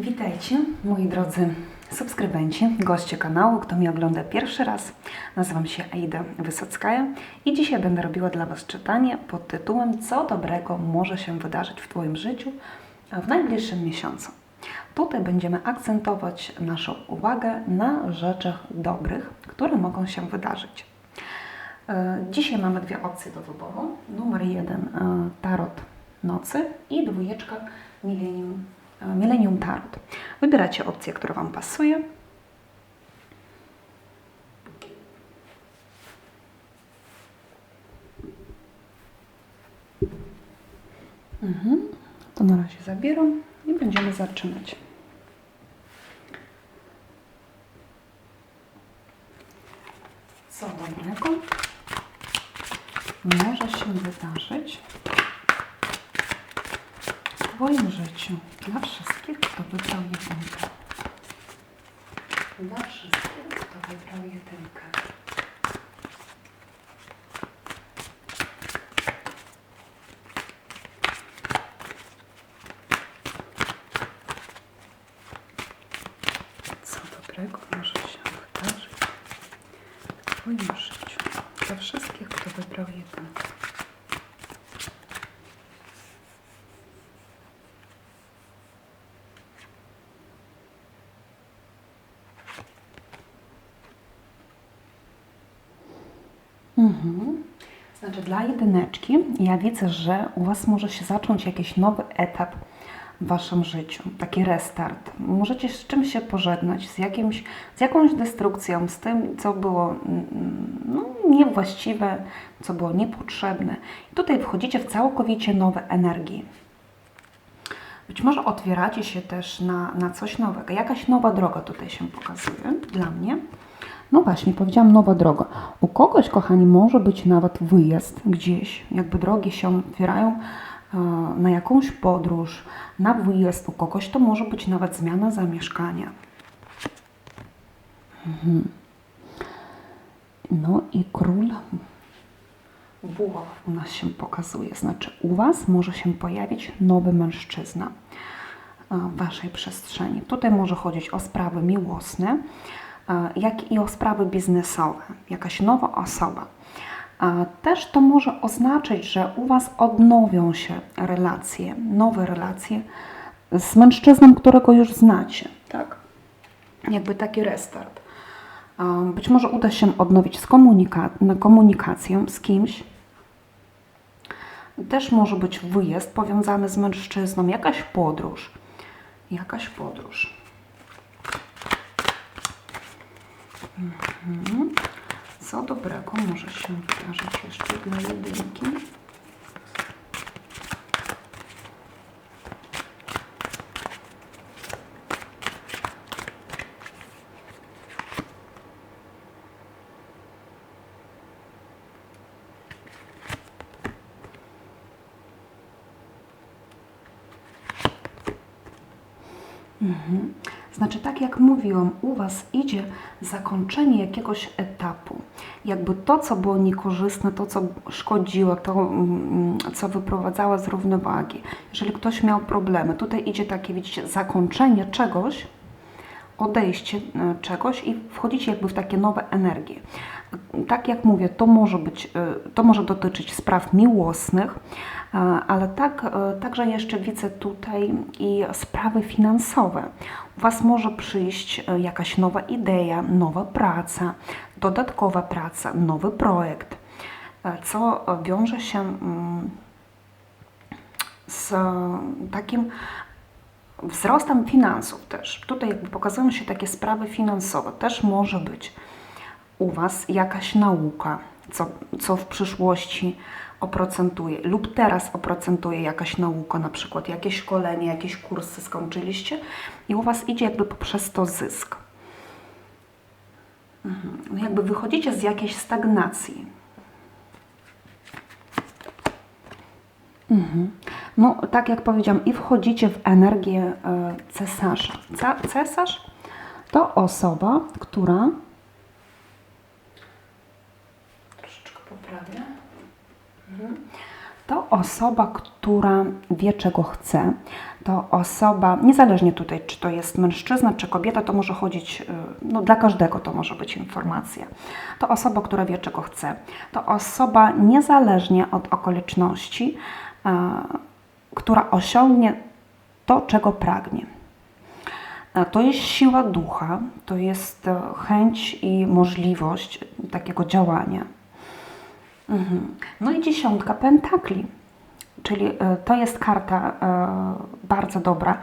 Witajcie, moi drodzy subskrybenci, goście kanału, kto mnie ogląda pierwszy raz. Nazywam się Aida Wysockaja i dzisiaj będę robiła dla Was czytanie pod tytułem Co dobrego może się wydarzyć w Twoim życiu w najbliższym miesiącu. Tutaj będziemy akcentować naszą uwagę na rzeczach dobrych, które mogą się wydarzyć. E, Dzisiaj mamy dwie opcje do wyboru. Numer jeden e, Tarot Nocy i dwójeczka Millennium, e, Millennium Tarot. Wybieracie opcję, która Wam pasuje. Mhm. To na razie zabieram i będziemy zaczynać. Co dobrego może się wydarzyć w Twoim życiu dla wszystkich, kto wybrał jedynkę. Dla wszystkich, kto wybrał jedynkę. Co dobrego może się wydarzyć w Twoim życiu dla wszystkich, kto wybrał jedynkę. Mhm. Znaczy dla jedyneczki ja widzę, że u Was może się zacząć jakiś nowy etap w Waszym życiu, taki restart. Możecie z czymś się pożegnać, z, jakimś, z jakąś destrukcją, z tym, co było mm, no, niewłaściwe, co było niepotrzebne. I tutaj wchodzicie w całkowicie nowe energii. Być może otwieracie się też na, na coś nowego. Jakaś nowa droga tutaj się pokazuje dla mnie. No właśnie, powiedziałam nowa droga. U kogoś, kochani, może być nawet wyjazd gdzieś, jakby drogi się otwierają e, na jakąś podróż, na wyjazd. U kogoś to może być nawet zmiana zamieszkania. Mhm. No i król buław u nas się pokazuje. Znaczy, u Was może się pojawić nowy mężczyzna e, w Waszej przestrzeni. Tutaj może chodzić o sprawy miłosne, jak i o sprawy biznesowe. Jakaś nowa osoba. E, Też to może oznaczać, że u Was odnowią się relacje, nowe relacje z mężczyzną, którego już znacie. Tak? Jakby taki restart. E, Być może uda się odnowić komunika- komunikację z kimś. Też może być wyjazd powiązany z mężczyzną, jakaś podróż. Jakaś podróż. Mhm. Co dobrego może się wydarzyć jeszcze dla jedynki? Mhm. Znaczy, tak jak mówiłam, u Was idzie zakończenie jakiegoś etapu. Jakby to, co było niekorzystne, to, co szkodziło, to, mm, co wyprowadzało z równowagi. Jeżeli ktoś miał problemy, tutaj idzie takie, widzicie, zakończenie czegoś, odejście e, czegoś i wchodzicie jakby w takie nowe energie. Tak jak mówię, to może być, e, to może dotyczyć spraw miłosnych, e, ale tak, także jeszcze widzę tutaj i sprawy finansowe. U Was może przyjść jakaś nowa idea, nowa praca, dodatkowa praca, nowy projekt, co wiąże się mm, z takim wzrostem finansów też. Tutaj jakby pokazują się takie sprawy finansowe. Też może być u Was jakaś nauka, co, co w przyszłości oprocentuje lub teraz oprocentuje jakaś nauka, na przykład jakieś szkolenie, jakieś kursy skończyliście i u Was idzie jakby poprzez to zysk. Mhm. No Jakby wychodzicie z jakiejś stagnacji. Mhm. No, tak jak powiedziałam, i wchodzicie w energię e, cesarza. Cesarz to osoba, która. Troszeczkę poprawię. Mhm. To osoba, która wie, czego chce. To osoba, niezależnie tutaj, czy to jest mężczyzna, czy kobieta, to może chodzić, y, no dla każdego to może być informacja. To osoba, która wie, czego chce. To osoba, niezależnie od okoliczności, e, która osiągnie to, czego pragnie. E, To jest siła ducha, to jest e, chęć i możliwość takiego działania. Mhm. No i dziesiątka pentakli, czyli e, to jest karta bardzo dobra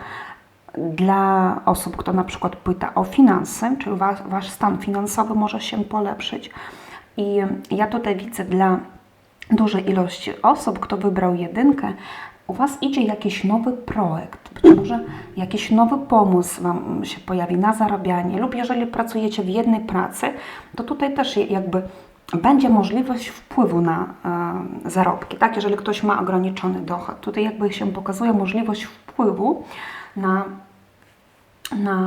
dla osób, kto na przykład pyta o finanse, czyli wa- wasz stan finansowy może się polepszyć. I ja tutaj widzę dla dużej ilości osób, kto wybrał jedynkę, u Was idzie jakiś nowy projekt, być może jakiś nowy pomysł Wam się pojawi na zarabianie, lub jeżeli pracujecie w jednej pracy, to tutaj też jakby będzie możliwość wpływu na e, zarobki, tak? Jeżeli ktoś ma ograniczony dochód, tutaj jakby się pokazuje możliwość wpływu na, na,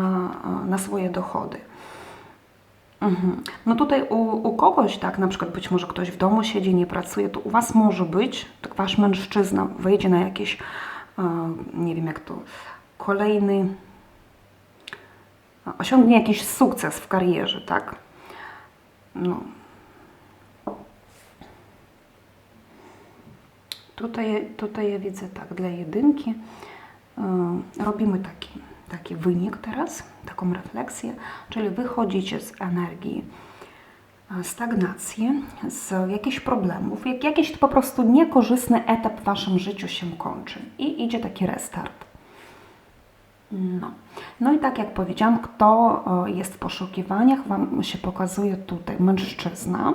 na swoje dochody. Mhm. No tutaj u, u kogoś, tak, na przykład być może ktoś w domu siedzi, nie pracuje, to u Was może być, tak Wasz mężczyzna wyjdzie na jakiś, e, nie wiem jak to, kolejny, osiągnie jakiś sukces w karierze, tak? No. Tutaj, tutaj ja widzę tak, dla jedynki e, robimy taki, taki wynik teraz, taką refleksję, czyli wychodzicie z energii e, stagnacji, z jakichś problemów, jak jakiś po prostu niekorzystny etap w Waszym życiu się kończy i idzie taki restart. No. no i tak jak powiedziałam, kto e, jest w poszukiwaniach, Wam się pokazuje tutaj mężczyzna.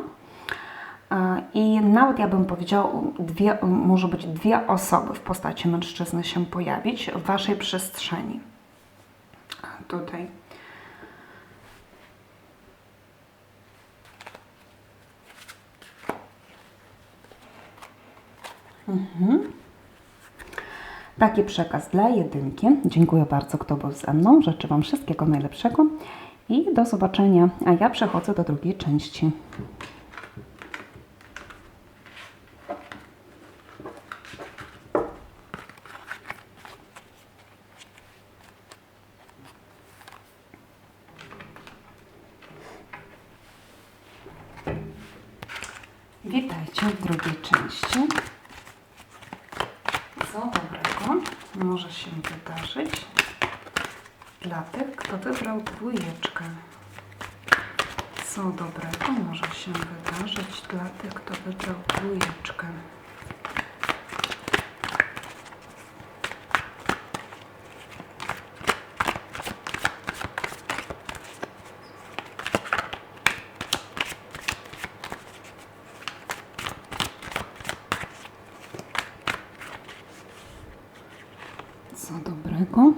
E, I nawet ja bym powiedziała, dwie, może być dwie osoby w postaci mężczyzny się pojawić w Waszej przestrzeni. Tutaj. Mhm. Taki przekaz dla jedynki. Dziękuję bardzo, kto był ze mną. Życzę Wam wszystkiego najlepszego i do zobaczenia. A ja przechodzę do drugiej części. Witajcie w drugiej części. Co może się wydarzyć dla tych, kto wybrał dwójeczkę? Co dobrego może się wydarzyć dla tych, kto wybrał dwójeczkę? Co dobrego?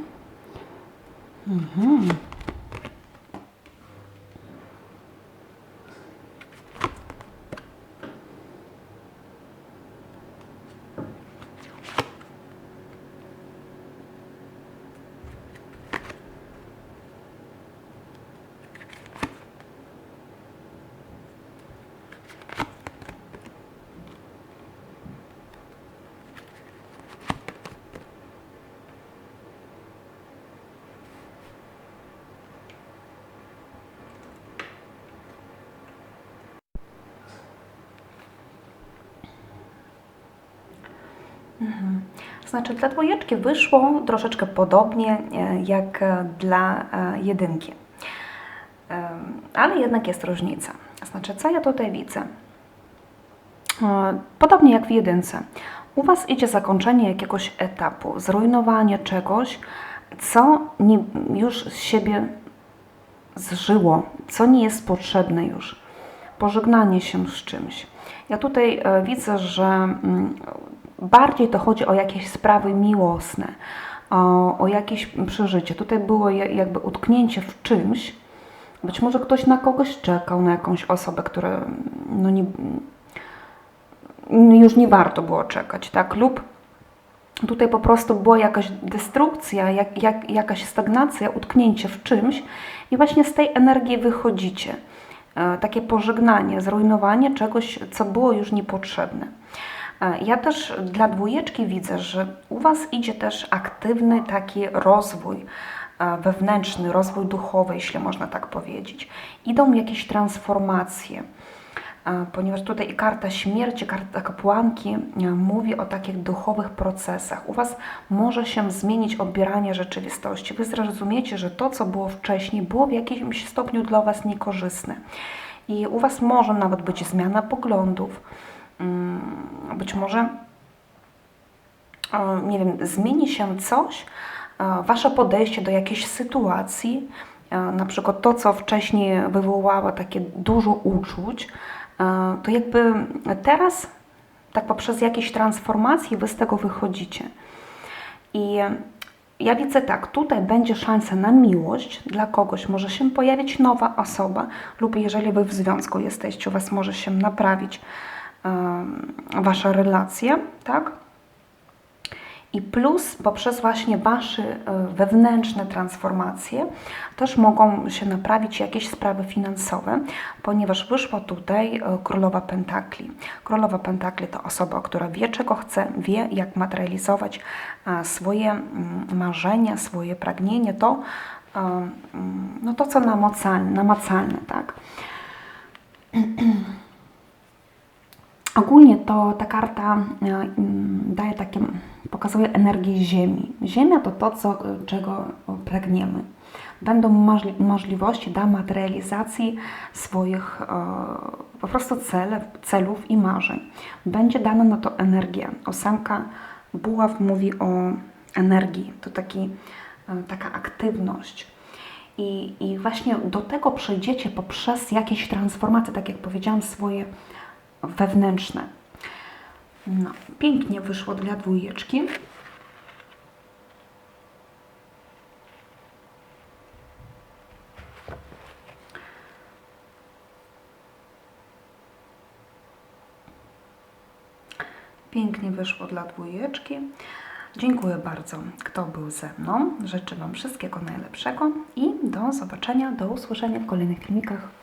Mhm. Znaczy dla dwójeczki wyszło troszeczkę podobnie e, jak e, dla e, jedynki. Ale jednak jest różnica. Znaczy, co ja tutaj widzę? Podobnie jak w jedynce. U Was idzie zakończenie jakiegoś etapu, zrujnowanie czegoś, co nie, już z siebie zżyło, co nie jest potrzebne już. Pożegnanie się z czymś. Ja tutaj widzę, że mm, bardziej to chodzi o jakieś sprawy miłosne, o, o jakieś przeżycie. Tutaj było ja- jakby utknięcie w czymś. Być może ktoś na kogoś czekał, na jakąś osobę, która no nie, już nie warto było czekać, tak? Lub tutaj po prostu była jakaś destrukcja, jak, jak, jakaś stagnacja, utknięcie w czymś i właśnie z tej energii wychodzicie. E, takie pożegnanie, zrujnowanie czegoś, co było już niepotrzebne. E, Ja też dla dwójeczki widzę, że u Was idzie też aktywny taki rozwój e, wewnętrzny, rozwój duchowy, jeśli można tak powiedzieć. Idą jakieś transformacje, e, ponieważ tutaj karta śmierci, karta kapłanki mówi o takich duchowych procesach. U Was może się zmienić odbieranie rzeczywistości. Wy zrozumiecie, że to, co było wcześniej, było w jakimś stopniu dla Was niekorzystne. I u Was może nawet być zmiana poglądów, być może, nie wiem, zmieni się coś, e, Wasze podejście do jakiejś sytuacji, e, na przykład to, co wcześniej wywołało takie dużo uczuć, e, to jakby teraz, tak poprzez jakieś transformacje, Wy z tego wychodzicie. I ja widzę tak, tutaj będzie szansa na miłość dla kogoś, może się pojawić nowa osoba, lub jeżeli Wy w związku jesteście, u Was może się naprawić Wasza relacja, tak? I plus poprzez właśnie Wasze e, wewnętrzne transformacje też mogą się naprawić jakieś sprawy finansowe, ponieważ wyszła tutaj e, Królowa Pentakli. Królowa Pentakli to osoba, która wie czego chce, wie jak materializować e, swoje marzenia, swoje pragnienie, to, no to co namacalne, namacalne tak? Ogólnie to ta karta e, mm, daje takie, pokazuje energię Ziemi. Ziemia to to, co, czego pragniemy. Będą możli- możliwości do materializacji swoich e, po prostu cele, celów i marzeń. Będzie dana na to energia. Ósemka buław mówi o energii. To taki, e, taka aktywność. I, I właśnie do tego przejdziecie poprzez jakieś transformacje, tak jak powiedziałam, swoje wewnętrzne. No, pięknie wyszło dla dwójeczki. Pięknie wyszło dla dwójeczki. Dziękuję bardzo, kto był ze mną. Życzę Wam wszystkiego najlepszego i do zobaczenia, do usłyszenia w kolejnych filmikach.